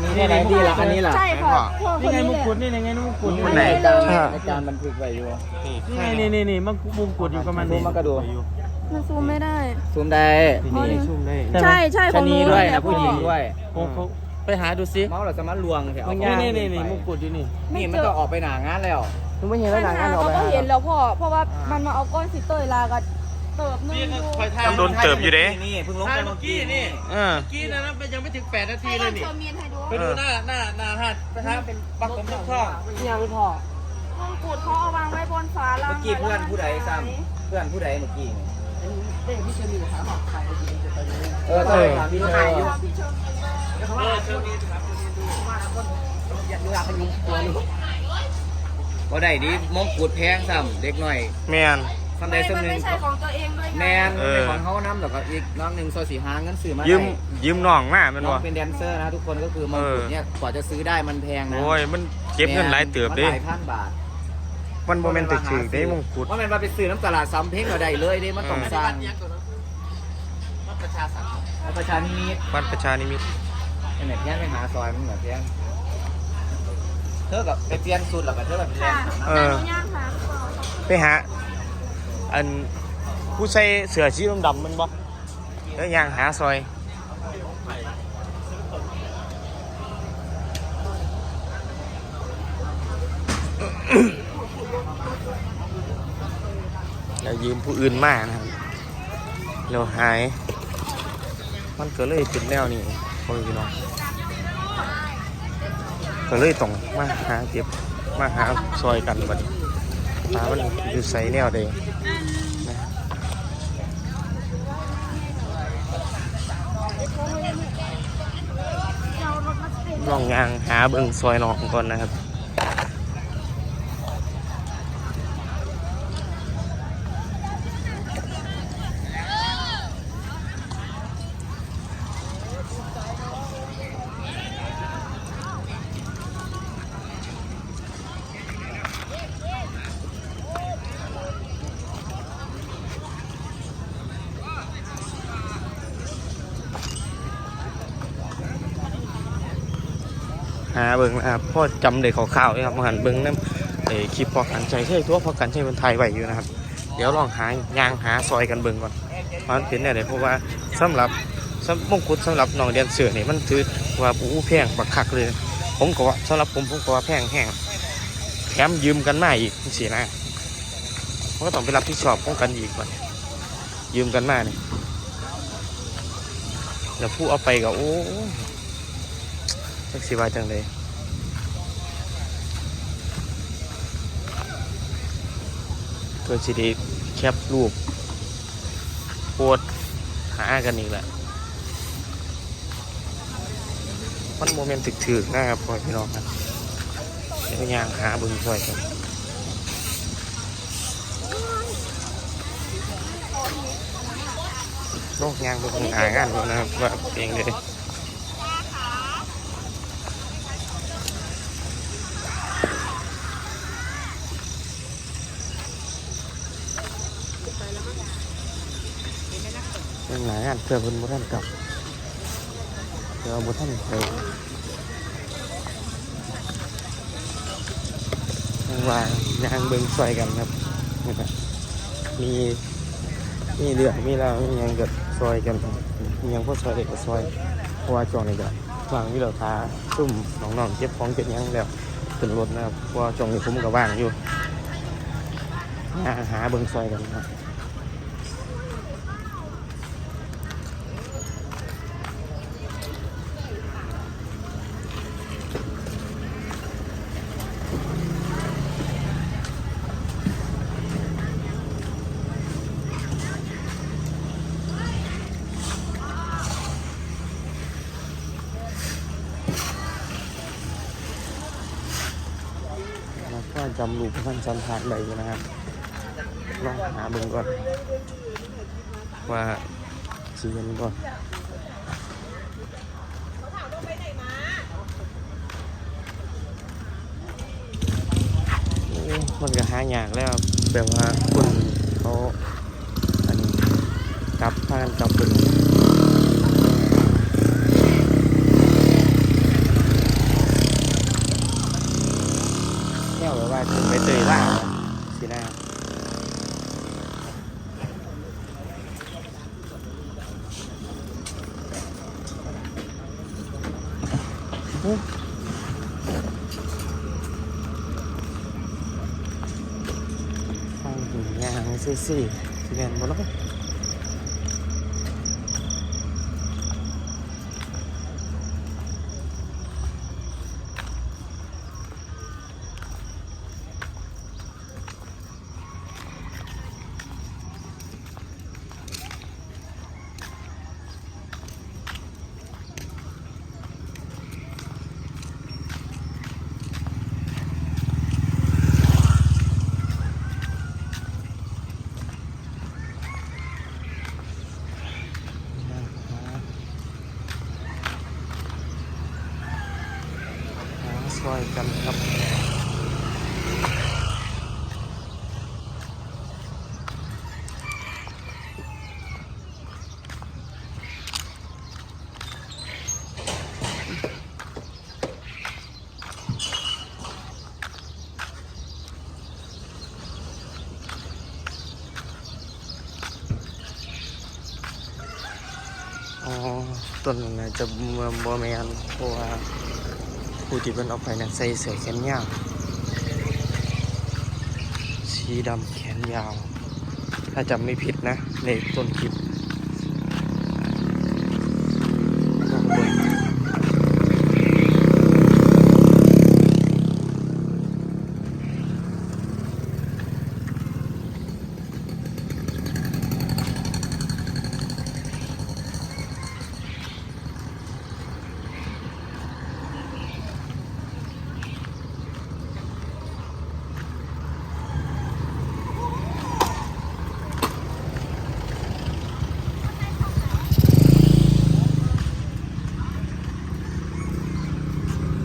นนี้ได้ไหมดีละอันนี้ล่ะใช่ค่ะพ่อคนี่นไงนี้มงแหละกุฎนี่ไงมงกุฎในนี่การใช่ ในการบันทึกไว้อยู่ไงนี่นี่นี่มงมงกุฎอยู่กับมันซูมมากระดูมันซูมไม่ได้ ซูมได้นี่ซูมได้ใช่ใช่ขชะองหนีนูด้วยแหลนะผู้หญิงด้วย โอ้เขาไปหาดูซิ เมาส์เราสามารถลวงแถวนี่นี่นี่นี่มงกุฎอยู่นี่ นี่มันก็ออกไปหนางานแล้ว มึงไม่เห็นปัแล้วญหนังหากันออกเขาไปก็หาเห็นแล้วพ่อ เพราะว่ามันมาเอาก้อนสิเตยลากัน เติบนึงอยู่ต้องโดนเติบอยู่เด้ นี่เพิ่งลงถ่าไปยเมื่อกี้นี่เออ เมื่อกี้นะนะยังไม่ถึง 8 นาทีให้เลเรายนี่เชอร์เมียนให้ดูไปดูหน้าหน้าหน้าหาดไปหาเป็นปักผมทุกช่องยังพ่อมงกุฎเขาเอาวางไว้บนฝาลังเมื่อกี้เพื่อนผู้ใดซ้ำเพื่อนผู้ใดเมื่อกี้นี่เออต้องไปถามพี่เชอร์พี่เชอร์เมียนว่าเออเชิญดีครับบ่ได้ดิมงกุฎแพงซ้ำเด็กหน่อย แมน ซ้ำใดไม่มันซ้ำหนึ่ไม่งใช่ของตัวเองด้วยไงแมนเออ เป็นของเขาน้ำแล้วก็อีกน้องหนึ่งซอยสีหาเงินซื้อมายืมได้ยืมน้องมาแมันน้อบ่ งเป็นแดนเซอร์นะทุกคนก็คือมงกุฎเนี่ยกว่าจะซื้อได้มันแพงนะโอ้ยมันเก็บเงินหลายเติบเด้ มันหลายพันบาทมันบ่แม่นตึกถือได้มงกุฎ ว่ามันมาไปซื้อน้ำตลาดซ้ำเพ่งเราได้เลยเด้มันต้องสร้างวัดประชาสันแล้วประชานิมิต บ้านประชานิมิตรไอ้เนี่ยเพี้ยนไปหาซอยมันเหมือนเพี้ยนเธอกับไปเปลี่ยนสูตรแล้วก็เธอแบบแรค่ะงเออแต่หนูย่างค่ะไปหา อันผู้ใส่เสื้อสีดำๆมันบ่แล้วยางหาซอยเรายืมผู้อื่นมากนะครับเราหาย มันก็เลยเป็นแนวนี้พ่อพี่น้องก็เลยต้องมาหาเก็บมาหาซอยกันบัดนี้หามันอยู่ใส่แนวใดน ลองยางหาเบิ่งซอยน้องก่อนนะครับ เบิ่งนะครับพ่อจำเลยข่าวๆนะครับมาหันเบิ่งน้ำเอคลิปพอกันใจใช่ทั่วพอกันใช่เป็นไทยไหวอยู่นะครับ เดี๋ยวลองหายางหาซอยกันเบิ่งก่อนว่ามันเป็นแนวไหนเพราะว่าสำหรับสำมงกุฎสำหรับน้องเรียนเสือเนี่ยมันถือว่าอู้แพงบักคักเลย ผมก็ว่าสำหรับผมผมก็ว่าแพงแห้งแถมยืมกันมาอีกสินะมันก็ต้องไปรับผิดชอบของกันอีกก่อนยืมกันมาเนี่ยแล้วผู้เอาไปก็โอ้จักสิว่าจังเลย พื่อสิได้แคปรูปโพสต์หากันอีกแหละมันโมเมนต์ถึกๆนะครับพ่อพี่น้องครับเดี๋ยวยางหาบึงช่วยกันโลกยางบึงหางานก่อนนะครับว่าเองเลย เป็นหลายงานเพื่อเพิ่นบ่ทันกลับเดี๋ยวบ่ทันไปว่ายางเบิ่งซอยกันครับนี่ครับมีมีเรือมีแล้วมียังเก็ซอยกันมียังพอซอยเด็กก็ซอยเพราะว่าช่วงนี้ก็วางมีเหล่าท้าซุ่มน้องๆเก็บของเก็บยังแล้วขึ้นรถนะครับเพราะว่าช่วงนี้ผมก็ว่างอยู่หาเบิ่งซอยกันครับ จำรูปท่านจำทานใดอยู่นะครับลองหาเบิ่งก่อน ว่าสีเห็นก่อนมันก็หายากแล้วแบบว่าคนเขาอันนี้กลับพากันกลับเป็น tề lại chỉ là Ooh. Ang ganyang sisi. Tingnan mo lang. นบ่เนาะหาซอยกันครับ อ๋อต้นนั้นน่าจะบ่บ่แมนเพราะว่า ผู้ที่เพิ่นเอาไปนั้นใส่เสื้อแขนยาวสีดำแขนยาว ถ้าจำไม่ผิดนะ ในต้นคลิปลองเบิ่ง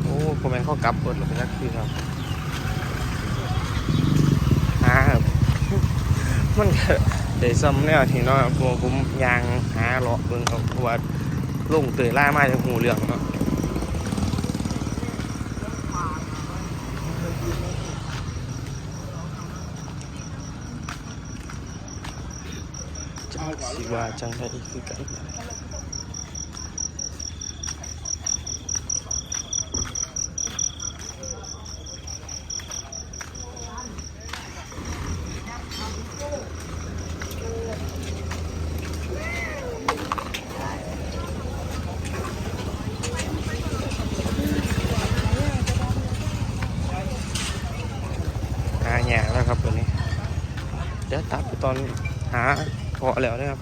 โอ้ผมแม่นเขา กลับเบิดแล้วไปจักคือครับหาครับ มันก็ได้ซ้ำแนวที่เนาะพวกผมยางหาเลาะเบิ่งเอาเพราะว่าลงเตยล่ามาจากหูเรื่องเนาะสิว่าจังได้คือกัน หาแย่แล้วครับ ตอนหาเกาะแล้วนะครับ